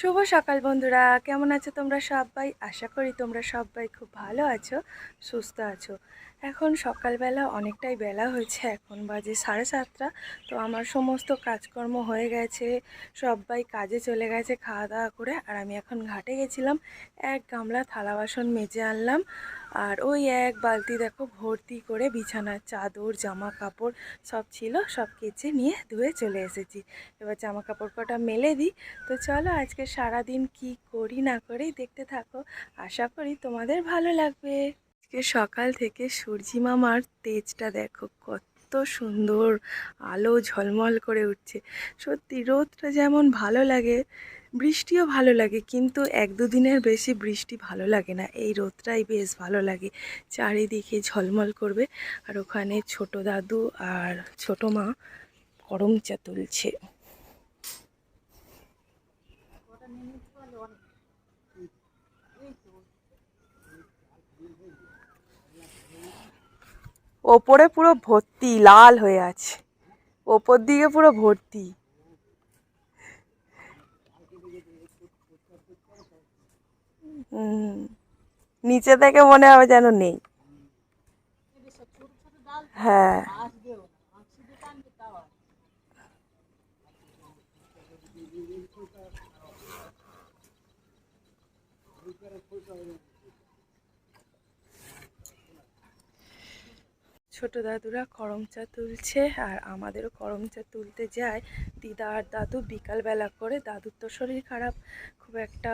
শুভ সকাল বন্ধুরা, কেমন আছো তোমরা সবাই? আশা করি তোমরা সবাই খুব ভালো আছো, সুস্থ আছো। এখন সকালবেলা অনেকটাই বেলা হয়েছে, এখন বাজে সাড়ে সাতটা। তো আমার সমস্ত কাজকর্ম হয়ে গেছে, সবাই কাজে চলে গেছে খাওয়া দাওয়া করে, আর আমি এখন ঘাটে গেছিলাম, এক গামলা থালা বাসন মেজে আনলাম, আর ওই এক বালতি দেখো ভর্তি করে বিছানার চাদর, জামা কাপড় সব ছিল, সব কেচে নিয়ে ধুয়ে চলে এসেছি। এবার জামা কাপড় কটা মেলে দিই, তো চলো আজকে সারা দিন কি করি না করি দেখতে থাকো, আশা করি তোমাদের ভালো লাগবে। আজকে সকাল থেকে সূর্যি মামার তেজটা দেখো, কত সুন্দর আলো ঝলমল করে উঠছে। সত্যি রোদটা যেমন ভালো লাগে, বৃষ্টিও ভালো লাগে, কিন্তু এক দুদিনের বেশি বৃষ্টি ভালো লাগে না। এই রোদটাই বেশ ভালো লাগে, চারিদিকে ঝলমল করবে। আর ওখানে ছোট দাদু আর ছোট মা গরম চা তুলছে। ওপরে পুরো ভর্তি, লাল হয়ে আছে। ওপর দিকে পুরো ভর্তি। নিচে থেকে মনে হবে যেন নেই। হ্যাঁ। ছোট দাদুরা করমচা তুলছে আর আমাদেরও করমচা তুলতে যায়। দিদা আর দাদু বিকালবেলা করে দাদুর তো শরীর খারাপ, খুব একটা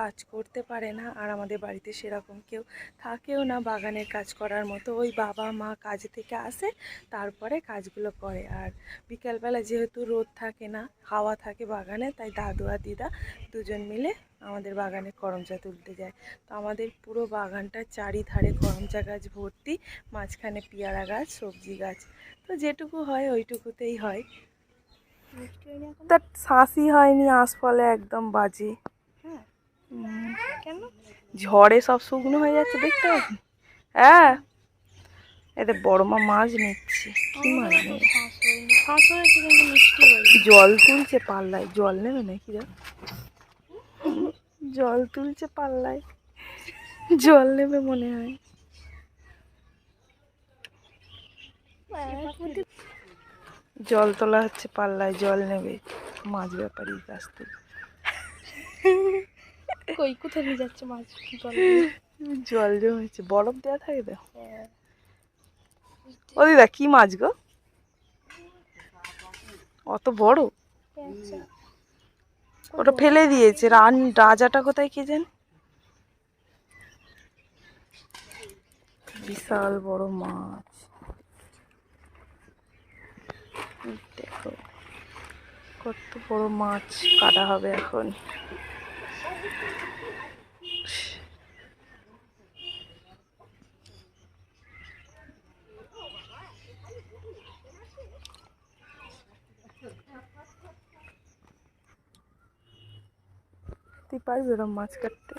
কাজ করতে পারে না আর আমাদের বাড়িতে সেরকম কেউ থাকেও না বাগানের কাজ করার মতো। ওই বাবা মা কাজ থেকে আসে তারপরে কাজগুলো করে। আর বিকালবেলা যেহেতু রোদ থাকে না হাওয়া থাকে বাগানে তাই দাদু আর দিদা দুজন মিলে আমাদের বাগানে করমচা তুলতে যায়। তো আমাদের পুরো বাগানটা চারিধারে করমচা গাছ ভর্তি মাঝখানে পেয়ারা গাছ সবজি গাছ। তো যেটুকু হয় ওইটুকুতেই হয়। তার শাঁসই হয়নি আঁশফলে একদম বাজে। কেন ঝড়ে সব শুকনো হয়ে যাচ্ছে দেখতে পাচ্ছি হ্যাঁ। এতে বড় মা মাছ নিচ্ছে। কি মাছ জল তুলছে পাল্লায়। জল নেবে নাকি জল তুলছে পাল্লায়। জল নেবে মনে হয়। জল তোলা হচ্ছে পাল্লায়। জল নেবে মাছ ব্যাপারীর কাছ থেকে। কই কোথায় নিয়ে যাচ্ছে মাছ? জল জল জমেছে বরফ দেওয়া থাকে তো। ও দিদা কি মাছ গো? অত বড়? ওটা ফেলে দিয়েছে রান রাজাটা কোথায় কে জান? বিশাল বড় মাছ। দেখো কত বড় মাছ কাটা হবে এখন। তুই পারবি ওরম মাছ কাটতে।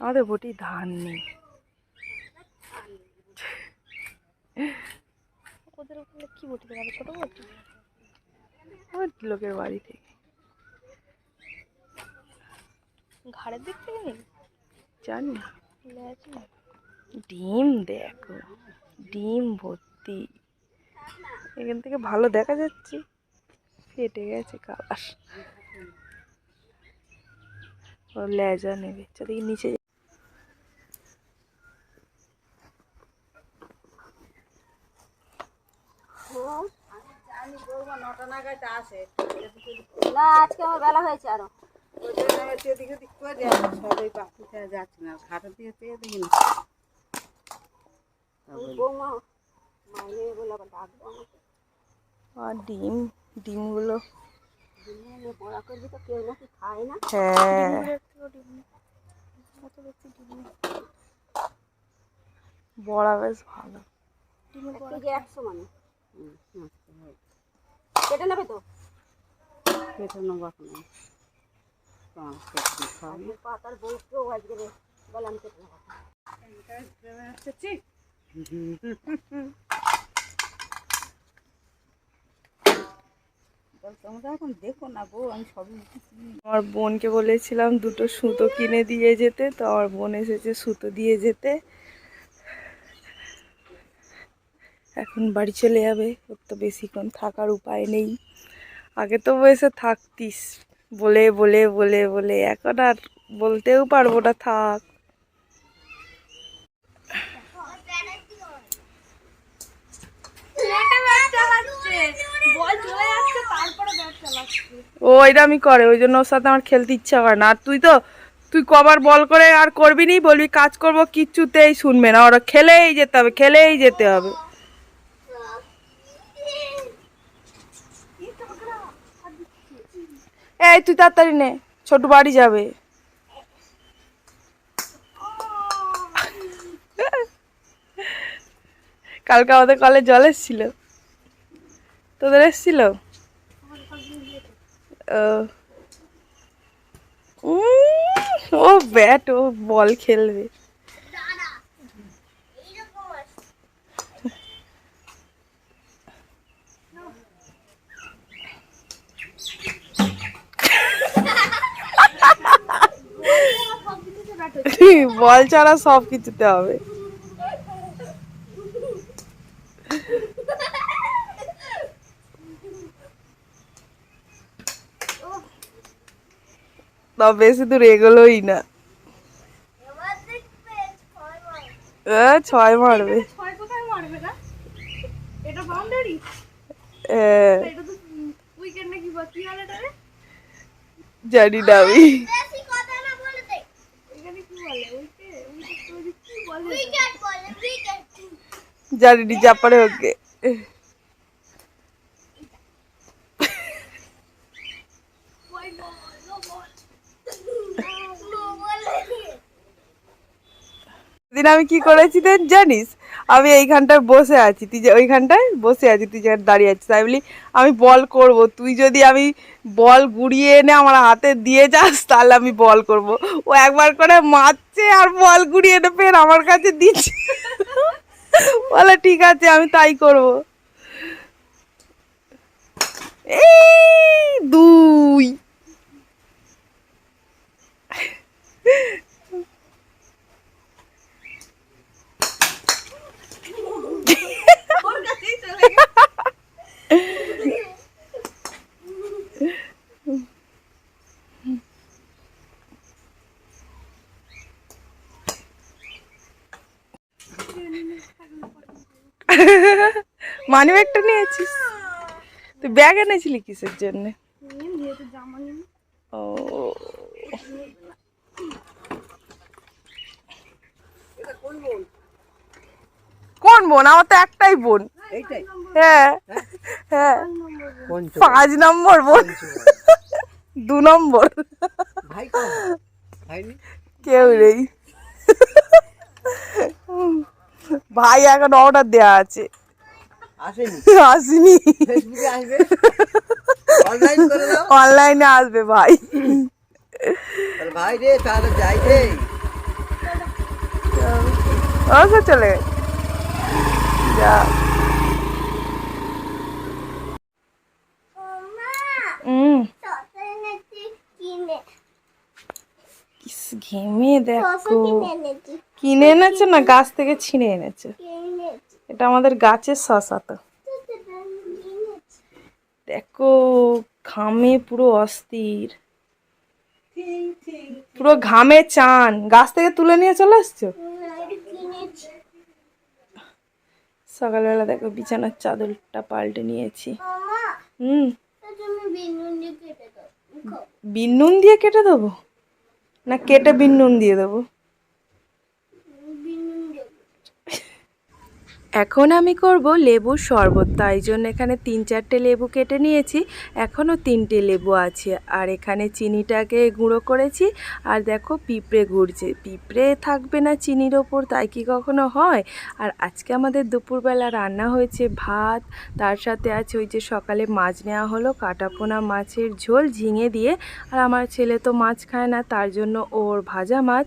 আমাদের বটি ধান নেই। ওদের ওখানে কি বটি? দেখাবে ছোট বটি? ওই লোকের বাড়ি থেকে। ঘাড়ের দিক থেকে নেই জানি। ডিম দেখো ডিম ভর্তি। এখান থেকে ভালো দেখা যাচ্ছে। ফেটে গেছে কালার। ও লেজা নেবে। যদি নিচে না আজকে আমার বেলা হয়েছে আরও। আর ডিম ডিমগুলো হ্যাঁ। বড়া বেশ ভালো। একশো মানে কেটে নেবে তো? কেটে নেব এখন। আমার বোনকে বলেছিলাম দুটো সুতো কিনে দিয়ে যেতে তো আমার বোন এসেছে সুতো দিয়ে যেতে। এখন বাড়ি চলে যাবে ওর তো বেশিক্ষণ থাকার উপায় নেই। আগে তো বয়সে থাকতিস। বলে বলে বলে বলে। এখন আর বলতেও পারব না, থাক। ও এরমই করে, ওই জন্য ওর সাথে আমার খেলতে ইচ্ছা করে না। আর তুই তো, তুই কবার বল করে আর করবি নি, বলবি কাজ করব, কিচ্ছুতেই শুনবে না। ওরা খেলেই যেতে হবে, খেলেই যেতে হবে। এই, তুই তাড়াতাড়ি নে, ছোট বাড়ি যাবে। কালকে আমাদের কলে জল এসছিল। তোদের এসছিল? ও ব্যাট, ও বল খেলবে। বল ছাড়া সব কিছুতে হবে। তা বেশি দূর এগোলোই না। ছয় মারবে। ছয় কোথায় মারবে না এটা বাউন্ডারি এ, এটা তো উইকেট নাকি বা কি হলো এটা রে জানি না আমি এখানে কি বলে উইকেট উইকেট কি জানি নি চাপারে ওকে আমি কি করেছি জানিস? আমি এইখানটায় বসে আছি, তুই ওইখানটায় বসে আছি, তুই যেখানে দাঁড়িয়ে আছিস। তাই বলি, আমি বল করব, তুই যদি আমি বল গুড়িয়ে এনে আমার হাতে দিয়ে যাস, তাহলে আমি বল করব। ও একবার করে মারছে আর বল গুড়িয়ে এনে ফের আমার কাছে দিচ্ছে। বলে ঠিক আছে আমি তাই করব। এই দুই। মানি ব্যাগটা নিয়েছিস? তুই ব্যাগ এনেছিলি কিসের জন্য? ও। কোন বোন? আমার তো একটাই বোন। হ্যাঁ হ্যাঁ। পাঁচ নম্বর বোন। দু নম্বর। কেউ নেই। ভাই এখন অর্ডার দেওয়া আছে। আসেনি। আসেনি। ফেসবুকে আসবে? অনলাইন করে দাও। অনলাইনে আসবে ভাই। ভাই রে তাহলে যাই রে। ওকে চলে যা। ঘেমে দেখো। কিনে এনেছো। না? গাছ থেকে ছিঁড়ে এনেছো। এটা আমাদের গাছের শশা তো দেখো, ঘামে পুরো অস্থির। পুরো ঘামে চান। গাছ থেকে তুলে নিয়ে চলে আসছো সকালবেলা দেখো বিছানার চাদরটা পাল্টে নিয়েছি। হুম। বিনুন দিয়ে কেটে দেবো? না, কেটে বিনুন দিয়ে দেবো? এখন আমি করব লেবুর শরবত, তাই জন্য এখানে তিন চারটে লেবু কেটে নিয়েছি। এখনও তিনটে লেবু আছে, আর এখানে চিনিটাকে গুঁড়ো করেছি, আর দেখো পিঁপড়ে ঘুরছে। পিঁপড়ে থাকবে না চিনির ওপর, তাই কি কখনো হয়? আর আজকে আমাদের দুপুরবেলা রান্না হয়েছে ভাত, তার সাথে আছে ওই যে সকালে মাছ নেওয়া হলো, কাটাপোনা মাছের ঝোল ঝিঙে দিয়ে। আর আমার ছেলে তো মাছ খায় না, তার জন্য ওর ভাজা মাছ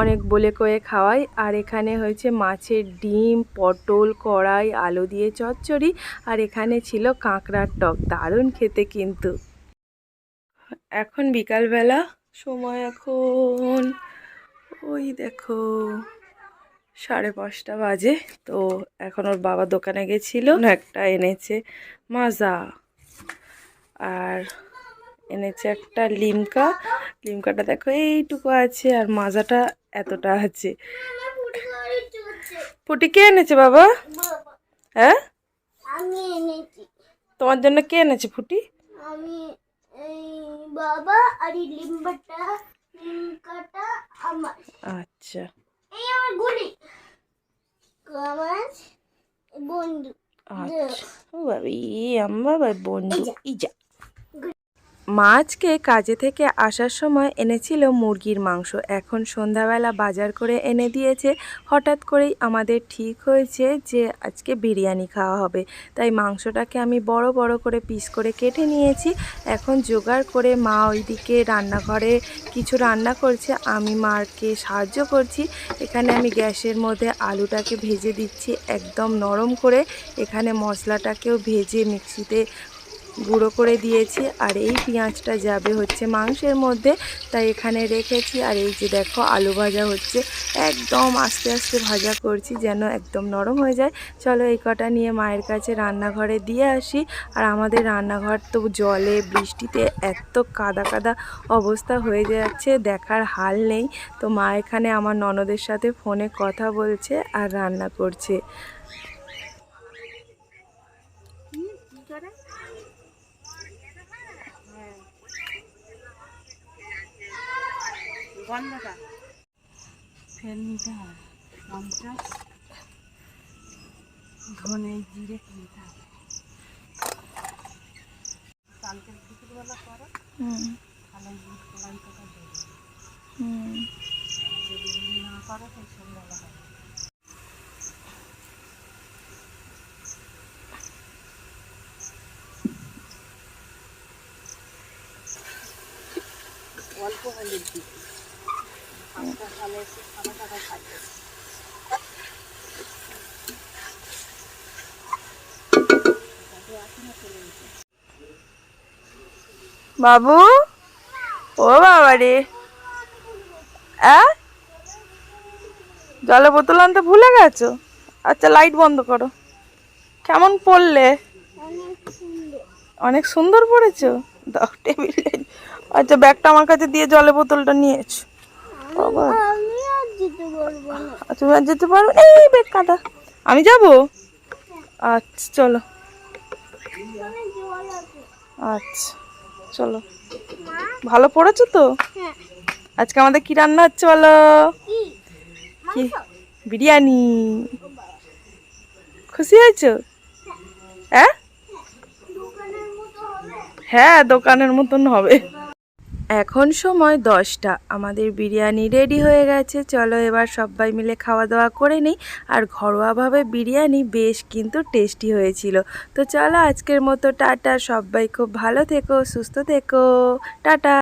অনেক বলে কয়ে খাওয়াই। আর এখানে হয়েছে মাছের ডিম, পটল ঝোল, কড়াই, আলু দিয়ে চচ্চড়ি আর এখানে ছিল কাঁকড়ার টক, দারুণ খেতে কিন্তু। এখন বিকালবেলা, সময় এখন, ওই দেখো, সাড়ে পাঁচটা বাজে, তো এখন ওর বাবা দোকানে গেছিল, একটা এনেছে মাজা আর এনেছে একটা লিমকা, লিমকাটা দেখো এইটুকু আছে আর মাজাটা এতটা আছে। পুটি কে এনেছে বাবা? হ্যাঁ? আমি এনেছি। তোমার জন্য কে এনেছে ফুটি আমি বাবা আর লিম্বাটা লিম্কাটা আমার। আচ্ছা। এই আমার গুলি। আমার বন্ধু। আচ্ছা। ও বাবা ই আমার বন্ধু। ইজা মাছকে কাজে থেকে আসার সময় এনেছিল মুরগির মাংস। এখন সন্ধ্যাবেলা বাজার করে এনে দিয়েছে। হঠাৎ করেই আমাদের ঠিক হয়েছে যে আজকে বিরিয়ানি খাওয়া হবে। তাই মাংসটাকে আমি বড় বড় করে পিস করে কেটে নিয়েছি। এখন জোগাড় করে মা ওইদিকে রান্নাঘরে কিছু রান্না করছে। আমি মাকে সাহায্য করছি। এখানে আমি গ্যাসের মধ্যে আলুটাকে ভেজে দিচ্ছি একদম নরম করে। এখানে মশলাটাকেও ভেজে মিক্সিতে গুঁড়ো করে দিয়েছি আর এই পেঁয়াজটা যাবে হচ্ছে মাংসের মধ্যে। তাই এখানে রেখেছি আর এই যে দেখো আলু ভাজা হচ্ছে। একদম আস্তে আস্তে ভাজা করছি যেন একদম নরম হয়ে যায়। চলো এই কটা নিয়ে মায়ের কাছে রান্নাঘরে দিয়ে আসি। আর আমাদের রান্নাঘর তো জলে, বৃষ্টিতে এত কাদা কাদা অবস্থা হয়ে যাচ্ছে, দেখার হাল নেই। তো মা এখানে আমার ননদের সাথে ফোনে কথা বলছে আর রান্না করছে। গন্ধটা ফের নিতে হবে। পঞ্চাশ। ধনে জিরে কিনতে হবে। কালকে দুপুরবেলা করো। তাহলে কলাই টাকা যদি না করো সেই সন্ধ্যাবেলা হবে। অল্প হলুদ দিচ্ছি পাঁচটা সালে একটু সাদা সাদা থাকবে বাবু? ও বাবা রে। জলের বোতল আনতে ভুলে গেছো? আচ্ছা লাইট বন্ধ করো। কেমন পড়লে? অনেক সুন্দর পড়েছো? দাও টেবিলে আচ্ছা ব্যাগটা আমার কাছে দিয়ে জলের বোতলটা নিয়েছো বাবা। আমি আর যেতে পারব তুমি আর যেতে পারো? এই ব্যাগ কাঁটা আমি যাব? আচ্ছা চলো। আচ্ছা চলো। ভালো পড়েছো তো? হ্যাঁ। আজকে আমাদের কি রান্না হচ্ছে বলো? কি? বিরিয়ানি। খুশি হয়েছো? হ্যাঁ। হবে। হ্যাঁ দোকানের মতন হবে। এখন সময় দশটা। আমাদের বিরিয়ানি রেডি হয়ে গেছে। চলো এবার সবাই মিলে খাওয়া দাওয়া করে নিই। আর ঘরোয়াভাবে বিরিয়ানি বেশ কিন্তু টেস্টি হয়েছিল। তো চলো আজকের মতো টাটা। সবাই খুব ভালো থেকো, সুস্থ থেকো। টাটা।